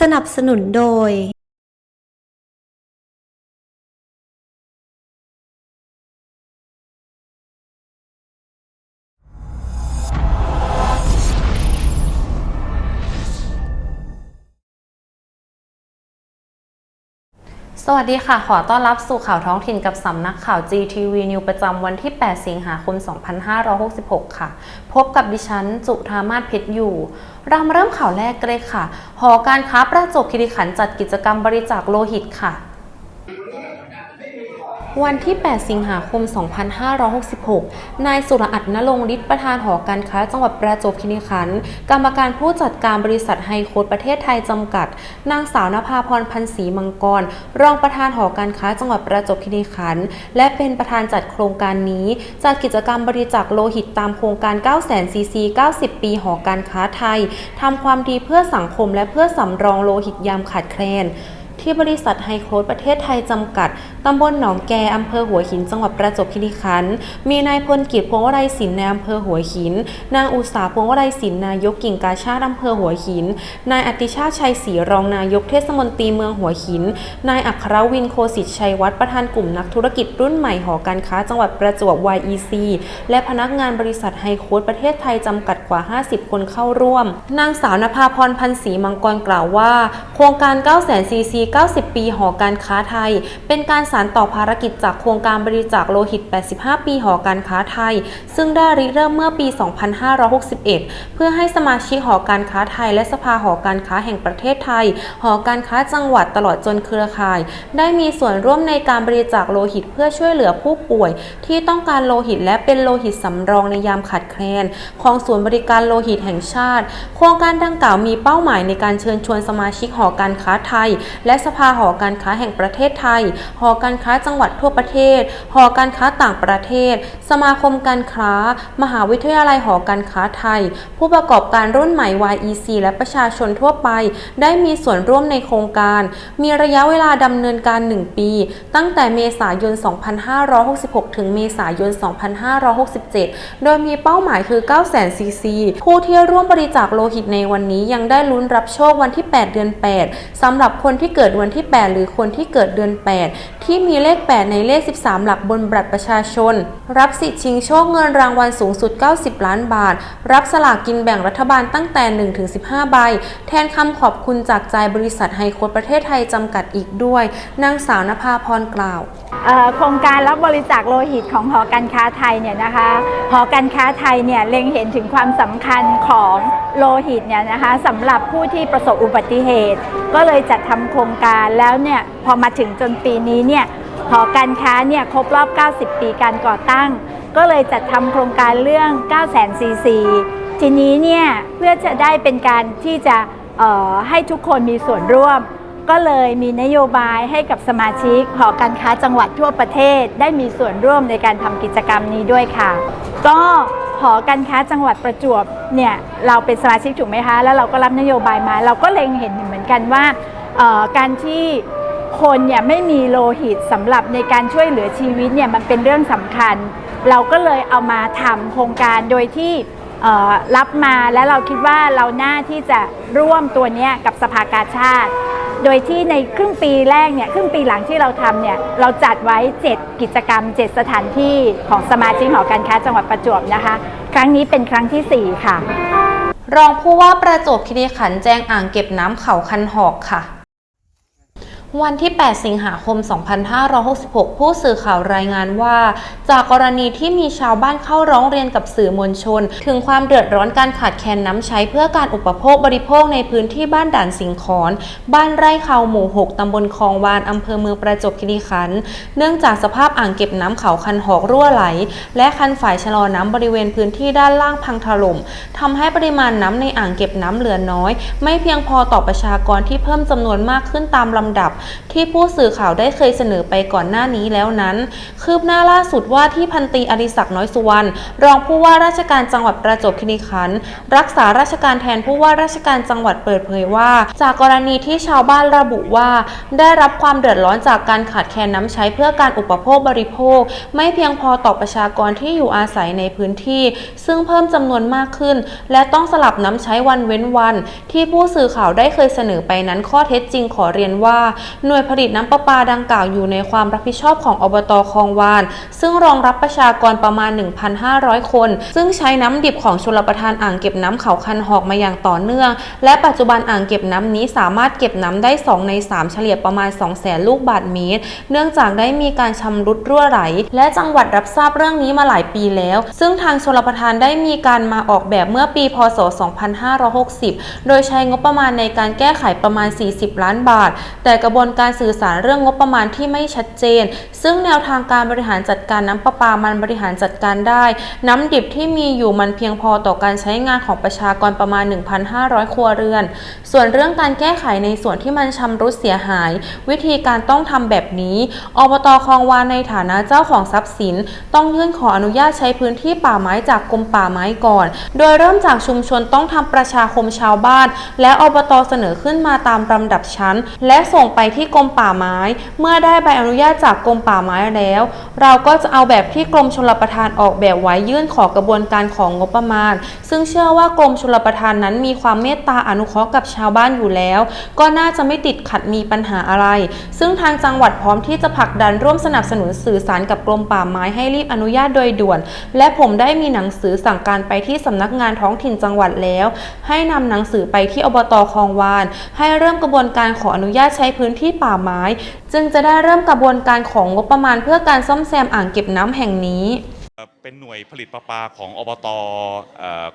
สนับสนุนโดย สวัสดีค่ะ ขอต้อนรับสู่ข่าวท้องถิ่นกับสำนักข่าว GTV News ประจำวันที่ 8 สิงหาคม 2566 ค่ะ พบกับดิฉัน จุธามาศเพชรอยู่ เรามาเริ่มข่าวแรกเลยค่ะ หอการค้าประจวบคีรีขันธ์จัดกิจกรรมบริจาคโลหิตค่ะ วันที่ 8 สิงหาคม 2566 นายสุรอัตนรงฤทธิ์ประธานหอการค้าจังหวัดประจวบคีรีขันธ์ กรรมการผู้จัดการบริษัทไฮโคดประเทศไทยจำกัด นางสาวนภาพรพันศรีมังกร รองประธานหอการค้าจังหวัดประจวบคีรีขันธ์ และเป็นประธานจัดโครงการนี้จัดกิจกรรมบริจาคโลหิตตามโครงการ 900,000 ซีซี 90 ปีหอการค้าไทย ทำความดีเพื่อสังคมและเพื่อสำรองโลหิตยามขาดแคลน ที่บริษัทไฮโคดประเทศไทยจำกัด ตำบลหนองแกอำเภอหัวหิน จังหวัดประจวบคีรีขันธ์ มีนายพลกิจพวงวรัยศิลป์ในอำเภอหัวหิน นางอุตสาพวงวรัยศิลป์นายกกิ่งกาชาติอำเภอหัวหิน นายอติชาติชัยศรีรองนายกเทศมนตรีเมืองหัวหิน นายอัครวินโคสิทธิ์ชัยวัฒน์ประธานกลุ่มนักธุรกิจรุ่นใหม่หอการค้า จังหวัดประจวบ YEC และพนักงานบริษัทไฮโคดประเทศไทยจำกัดกว่า 50 คนเข้าร่วม นางสาวนภาพรพันศรีมังกรกล่าวว่า โครงการ900,000ซีซี90 ปีหอการค้าไทย เป็นการสานต่อภารกิจจากโครงการบริจาคโลหิต 85 ปีหอการค้าไทย ซึ่งได้ริเริ่มเมื่อปี 2561 เพื่อให้สมาชิกหอการค้าไทย และสภาหอการค้าแห่งประเทศไทย หอการค้าจังหวัดตลอดจนเครือข่าย ได้มีส่วนร่วมในการบริจาคโลหิตเพื่อช่วยเหลือผู้ป่วย ที่ต้องการโลหิตและเป็นโลหิตสำรองในยามขาดแคลน ของศูนย์บริการโลหิตแห่งชาติ โครงการดังกล่าวมีเป้าหมายในการเชิญชวนสมาชิกหอการค้าไทย และสภาหอการค้าแห่งประเทศไทย หอการค้าจังหวัดทั่วประเทศ หอการค้าต่างประเทศ สมาคมการค้า มหาวิทยาลัยหอการค้าไทย ผู้ประกอบการรุ่นใหม่ YEC และประชาชนทั่วไป ได้มีส่วนร่วมในโครงการ มีระยะเวลาดำเนินการ 1 ปี ตั้งแต่เมษายน 2566 ถึงเมษายน 2567 โดยมีเป้าหมายคือ 900,000 ซีซี ผู้ที่ร่วมบริจาคโลหิตในวันนี้ยังได้ลุ้นรับโชควันที่ 8 เดือน 8สำหรับคนที่เกิดดวันที่ 8 หรือคนที่เกิดเดือน 8 ที่มีเลข 8 ในเลข 13 หลักบนบัตรประชาชน รับสิทธิ์ชิงโชคเงินรางวัลสูงสุด 90 ล้านบาท รับสลากกินแบ่งรัฐบาลตั้งแต่ 1-15 ใบ แทนคำขอบคุณจากใจบริษัทไฮโคดประเทศไทยจำกัดอีกด้วย นางสาวนภาพรกล่าวโครงการรับบริจาคโลหิตของหอการค้าไทยเนี่ยนะคะหอการค้าไทยเนี่ยเล็งเห็นถึงความสำคัญของโลหิตเนี่ยนะคะสำหรับผู้ที่ประสบอุบัติเหตุ ก็เลยจัดทำโครงการแล้วเนี่ยพอมาถึงจนปีนี้เนี่ยหอการค้าเนี่ยครบรอบ 90 ปีการก่อตั้ง ก็เลยจัดทำโครงการเรื่อง 9 0 0 0 0ซีซีทีนี้เนี่ยเพื่อจะได้เป็นการที่จะให้ทุกคนมีส่วนร่วม ก็เลยมีนโยบายให้กับสมาชิกหอการค้าจังหวัดทั่วประเทศ ได้มีส่วนร่วมในการทำกิจกรรมนี้ด้วยค่ะ ก็ หอการค้าจังหวัดประจวบเนี่ยเราเป็นสมาชิกถูกไหมคะ แล้วเราก็รับนโยบายมา เราก็เล็งเห็นเหมือนกันว่าการที่คนเนี่ยไม่มีโลหิตสำหรับในการช่วยเหลือชีวิตเนี่ยมันเป็นเรื่องสำคัญ เราก็เลยเอามาทำโครงการโดยที่รับมาแล้วเราคิดว่าเราหน้าที่จะร่วมตัวเนี้ยกับสภากาชาติ โดยที่ในครึ่งปีแรกเนี่ยครึ่งปีหลังที่เราทำเนี่ยเราจัดไว้ 7 กิจกรรม 7 สถานที่ของสมาชิกหอการค้าจังหวัดประจวบนะคะ ครั้งนี้เป็นครั้งทีสี่4 ค่ะ รองผู้ว่าประจวบคีรีขันธ์แจ้งอ่างเก็บน้ำเขาคันหอกค่ะ วันที่ 8 สิงหาคม 2566 ผู้สื่อข่าวรายงานว่า จากกรณีที่มีชาวบ้านเข้าร้องเรียนกับสื่อมวลชน ถึงความเดือดร้อนการขาดแคลนน้ำใช้เพื่อการอุปโภคบริโภคในพื้นที่บ้านด่านสิงขอน บ้านไร่เขาหมู่ 6 ตำบลคลองวาน อำเภอเมืองประจวบคีรีขันธ์ เนื่องจากสภาพอ่างเก็บน้ำเขาคันหอกรั่วไหล และคันฝ่ายชะลอน้ำบริเวณพื้นที่ด้านล่างพังถล่มทำให้ปริมาณน้ำในอ่างเก็บน้ำเหลือน้อย ไม่เพียงพอต่อประชากรที่เพิ่มจำนวนมากขึ้นตามลำดับที่ผู้สื่อข่าวได้เคยเสนอไปก่อนหน้านี้แล้วนั้น คืบหน้าล่าสุดว่าที่พันตีอดิศักดิ์น้อยสุวรรณรองผู้ว่าราชการจังหวัดประจวบคีรีขันธ์รักษาราชการแทนผู้ว่าราชการจังหวัดเปิดเผยว่า จากกรณีที่ชาวบ้านระบุว่า ได้รับความเดือดร้อนจากการขาดแคลนน้ำใช้เพื่อการอุปโภคบริโภค ไม่เพียงพอต่อประชากรที่อยู่อาศัยในพื้นที่ ซึ่งเพิ่มจำนวนมากขึ้น และต้องสลับน้ำใช้วันเว้นวัน ที่ผู้สื่อข่าวได้เคยเสนอไปนั้นข้อเท็จจริงขอเรียนว่าหน่วยผลิตน้ำประปาดังกล่าวอยู่ในความรับผิดชอบของอบตคลองวาน ซึ่งรองรับประชากรประมาณ 1,500 คน ซึ่งใช้น้ำดิบของชลประทานอ่างเก็บน้ำเขาคันหอกมาอย่างต่อเนื่อง และปัจจุบันอ่างเก็บน้ำนี้สามารถเก็บน้ำได้ 2 ใน 3 เฉลี่ยประมาณ2แสนลูกบาศก์เมตร เนื่องจากได้มีการชำรุดรั่วไหล และจังหวัดรับทราบเรื่องนี้มาหลายปีแล้ว ซึ่งทางชลประทานได้มีการมาออกแบบเมื่อปี พศ 2560 โดยใช้งบประมาณในการแก้ไขประมาณ 40 ล้านบาท แต่กระบวนการสื่อสารเรื่องงบประมาณที่ไม่ชัดเจน ซึ่งแนวทางการบริหารจัดการน้ำประปามันบริหารจัดการได้ น้ำดิบที่มีอยู่มันเพียงพอต่อการใช้งานของประชากรประมาณ 1,500 ครัวเรือน ส่วนเรื่องการแก้ไขในส่วนที่มันชำรุดเสียหาย วิธีการต้องทำแบบนี้อบตคลองวานในฐานะเจ้าของทรัพย์สิน ต้องยื่นขออนุญาตใช้พื้นที่ป่าไม้จากกรมป่าไม้ก่อน โดยเริ่มจากชุมชนต้องทำประชาคมชาวบ้าน และอบตเสนอขึ้นมาตามลำดับชั้น และส่งไปที่กรมป่าไม้ เมื่อได้ใบอนุญาตจากกรมป่าไม้แล้ว เราก็จะเอาแบบที่กรมชลประทานออกแบบไว้ยื่นขอกระบวนการของงบประมาณ ซึ่งเชื่อว่ากรมชลประทานนั้นมีความเมตตาอนุเคราะห์กับชาวบ้านอยู่แล้ว ก็น่าจะไม่ติดขัดมีปัญหาอะไร ซึ่งทางจังหวัดพร้อมที่จะผลักดันร่วมสนับสนุนสื่อสารกับกรมป่าไม้ให้รีบอนุญาตโดยด่วน และผมได้มีหนังสือสั่งการไปที่สำนักงานท้องถิ่นจังหวัดแล้ว ให้นำหนังสือไปที่อบตคลองวาน ให้เริ่มกระบวนการขออนุญาตใช้พื้นที่ป่าไม้ จึงจะได้เริ่มกระบวนการของงบประมาณเพื่อการซ่อมแซมอ่างเก็บน้ำแห่งนี้เป็นหน่วยผลิตประปาของอบต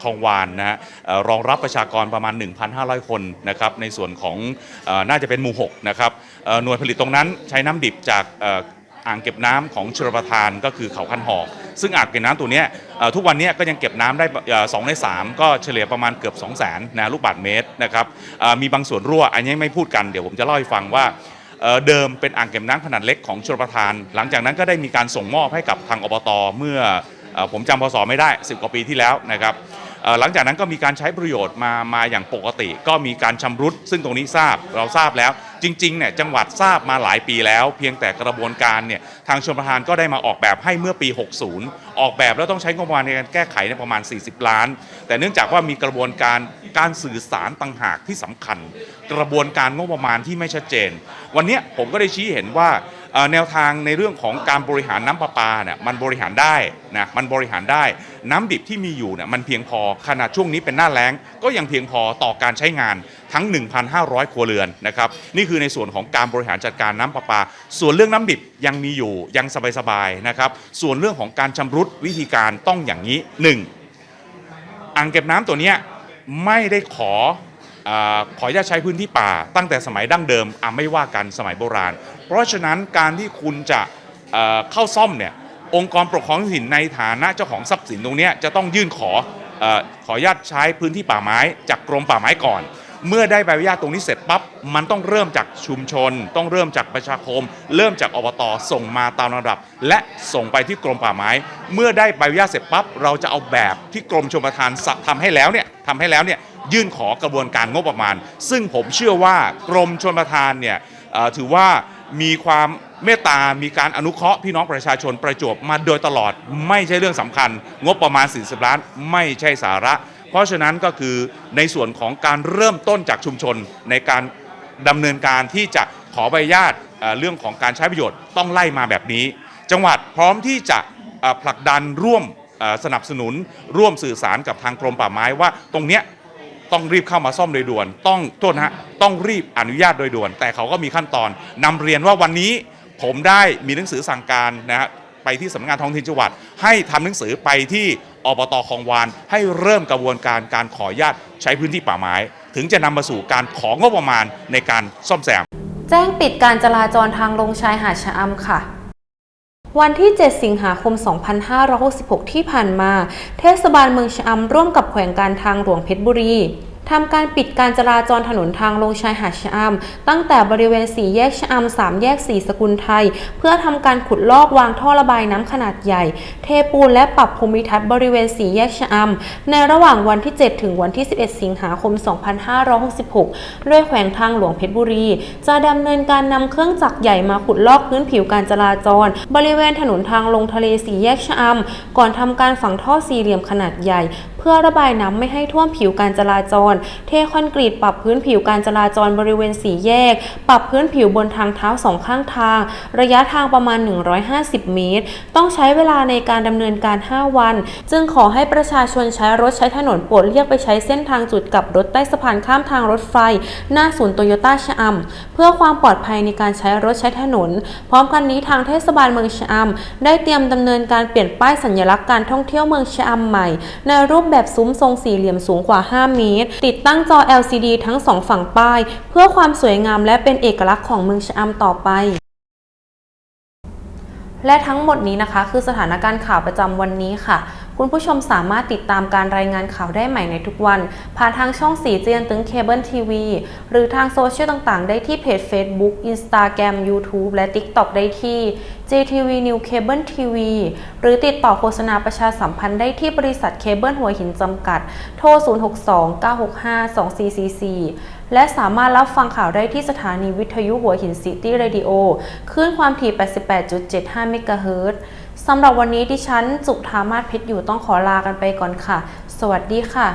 คลองวานนะฮะรองรับประชากรประมาณ 1,500 คนนะครับในส่วนของอน่าจะเป็นหมู่6นะครับหน่วยผลิตตรงนั้นใช้น้ำดิบจาก อ่างเก็บน้ำของชลประทานก็คือเขาคันหอกซึ่งอ่างเก็บน้ำตัวนี้ทุกวันนี้ก็ยังเก็บน้ำได้สองใน3ก็เฉลี่ยประมาณเกือบ 2 0 0 0 0 0นะลูกบาศก์เมตรนะครับมีบางส่วนรั่วอันนี้ไม่พูดกันเดี๋ยวผมจะเล่าให้ฟังว่าเดิมเป็นอ่างเก็บน้ำขนาดเล็กของชลประทาน หลังจากนั้นก็ได้มีการส่งมอบให้กับทางอบตเมื่อผมจำพศไม่ได้ 10 กว่าปีที่แล้วนะครับหลังจากนั้นก็มีการใช้ประโยชน์มามาอย่างปกติ ก็มีการชำรุด ซึ่งตรงนี้ทราบเราทราบแล้ว จริงๆเนี่ยจังหวัดทราบมาหลายปีแล้ว เพียงแต่กระบวนการเนี่ยทางชมประทานก็ได้มาออกแบบให้เมื่อปี 60 ออกแบบแล้วต้องใช้งบประมาณในการแก้ไขในประมาณ 40 ล้าน แต่เนื่องจากว่ามีกระบวนการการสื่อสารต่างหากที่สำคัญ กระบวนการงบประมาณที่ไม่ชัดเจน วันนี้ผมก็ได้ชี้เห็นว่า แนวทางในเรื่องของการบริหารน้ำประปาเนี่ยมันบริหารได้นะมันบริหารได้ น้ำดิบที่มีอยู่เนี่ยมันเพียงพอขนาดช่วงนี้เป็นหน้าแล้ง ก็ยังเพียงพอต่อการใช้งานทั้ง 1,500 ครัวเรือนนะครับนี่คือในส่วนของการบริหารจัดการน้ำประปา ส่วนเรื่องน้ำดิบยังมีอยู่ยังสบายๆนะครับส่วนเรื่องของการชำรุดวิธีการต้องอย่างนี้หนึ่งอ่างเก็บน้ำตัวเนี้ยไม่ได้ขอ ขออนุญาตใช้พื้นที่ป่าตั้งแต่สมัยดั้งเดิมอะไม่ว่ากันสมัยโบราณ เพราะฉะนั้นการที่คุณจะเเข้าซ่อมเนี่ยองค์กรปกครองท้องถิ่นในฐานะเจ้าของทรัพย์สินตรงนี้จะต้องยื่นขออขออนุญาตใช้พื้นที่ป่าไม้จากกรมป่าไม้ก่อน เมื่อได้ใบอนุญาตตรงนี้เสร็จปั๊บมันต้องเริ่มจากชุมชน ต้องเริ่มจากประชาคม เริ่มจากอบตส่งมาตามลำดับ และส่งไปที่กรมป่าไม้ เมื่อได้ใบอนุญาตเสร็จปั๊บเราจะเอาแบบที่กรมชลประทานทำให้แล้วเนี่ยทำให้แล้วเนี่ย ยื่นขอกระบวนการงบประมาณ ซึ่งผมเชื่อว่ากรมชลประทานเนี่ยถือว่ามีความเมตตา มีการอนุเคราะห์พี่น้องประชาชนประจวบมาโดยตลอดไม่ใช่เรื่องสำคัญ งบประมาณ 40 ล้านไม่ใช่สาระ เพราะฉะนั้นก็คือในส่วนของการเริ่มต้นจากชุมชนในการดำเนินการที่จะขอใบอนุญาตเรื่องของการใช้ประโยชน์ต้องไล่มาแบบนี้ จังหวัดพร้อมที่จะผลักดันร่วมสนับสนุนร่วมสื่อสารกับทางกรมป่าไม้ว่าตรงเนี้ย ต้องรีบเข้ามาซ่อมโดยด่วน ต้องโทษนะฮะต้องรีบอนุญาตโดยด่วน แต่เขาก็มีขั้นตอนนำเรียนว่าวันนี้ผมได้มีหนังสือสั่งการนะฮะไปที่สำนักงานท้องถิ่นจังหวัด ให้ทำหนังสือไปที่อบตคลองวาน ให้เริ่มกระบวนการการขออนุญาตใช้พื้นที่ป่าไม้ ถึงจะนำมาสู่การของงบประมาณในการซ่อมแซม แจ้งปิดการจราจรทางลงชายหาดชะอำค่ะ วันที่ 7 สิงหาคม 2566 ที่ผ่านมา เทศบาลเมืองชะอำร่วมกับแขวงการทางหลวงเพชรบุรี ทำการปิดการจราจรถนนทางลงชายหาดชะอำตั้งแต่บริเวณสี่แยกชะอำสามแยกสี่สกุลไทย เพื่อทำการขุดลอกวางท่อระบายน้ำขนาดใหญ่ เทปูนและปรับภูมิทัศน์บริเวณสี่แยกชะอำในระหว่างวันที่ 7 ถึงวันที่ 11 สิงหาคม 2566 ด้วยแขวงทางหลวงเพชรบุรี จะดำเนินการนำเครื่องจักรใหญ่มาขุดลอกพื้นผิวการจราจร บริเวณถนนทางลงทะเลสี่แยกชะอำก่อนทำการฝังท่อสี่เหลี่ยมขนาดใหญ่เพื่อระบายน้ำไม่ให้ท่วมผิวการจราจร เทคอนกรีตปรับพื้นผิวการจราจรบริเวณสี่แยก ปรับพื้นผิวบนทางเท้าสองข้างทาง ระยะทางประมาณ 150 เมตร ต้องใช้เวลาในการดำเนินการ 5 วัน จึงขอให้ประชาชนใช้รถใช้ถนนโปรดเรียกไปใช้เส้นทางจุดกลับรถใต้สะพานข้ามทางรถไฟ หน้าศูนย์โตโยต้าชะอำเพื่อความปลอดภัยในการใช้รถใช้ถนน พร้อมกันนี้ทางเทศบาลเมืองชะอำได้เตรียมดำเนินการเปลี่ยนป้ายสัญลักษณ์การท่องเที่ยวเมืองชะอำใหม่ ในรูปแบบซุ้มทรงสี่เหลี่ยมสูงกว่า 5 เมตร ติดตั้งจอ LCD ทั้งสองฝั่งป้าย เพื่อความสวยงามและเป็นเอกลักษณ์ของเมืองชะอำต่อไปและทั้งหมดนี้นะคะ คือสถานการณ์ข่าวประจำวันนี้ค่ะ คุณผู้ชมสามารถติดตามการรายงานข่าวได้ใหม่ในทุกวัน ผ่านทางช่องสีเจียนตึงเคเบิลทีวีหรือทางโซเชียลต่างๆ ได้ที่เพจ Facebook Instagram YouTube และ TikTok ได้ที่ JTV New Cable TV หรือติดต่อโฆษณาประชาสัมพันธ์ได้ที่บริษัทเคเบิลหัวหินจำกัด โทร 062-965-2444 และสามารถรับฟังข่าวได้ที่สถานีวิทยุหัวหินซิตี้เรดิโอคลื่นความถี่ 88.75 เมกะเฮิรตซ์สำหรับวันนี้ดิฉันจุธามาศเพชรอยู่ต้องขอลากันไปก่อนค่ะ สวัสดีค่ะ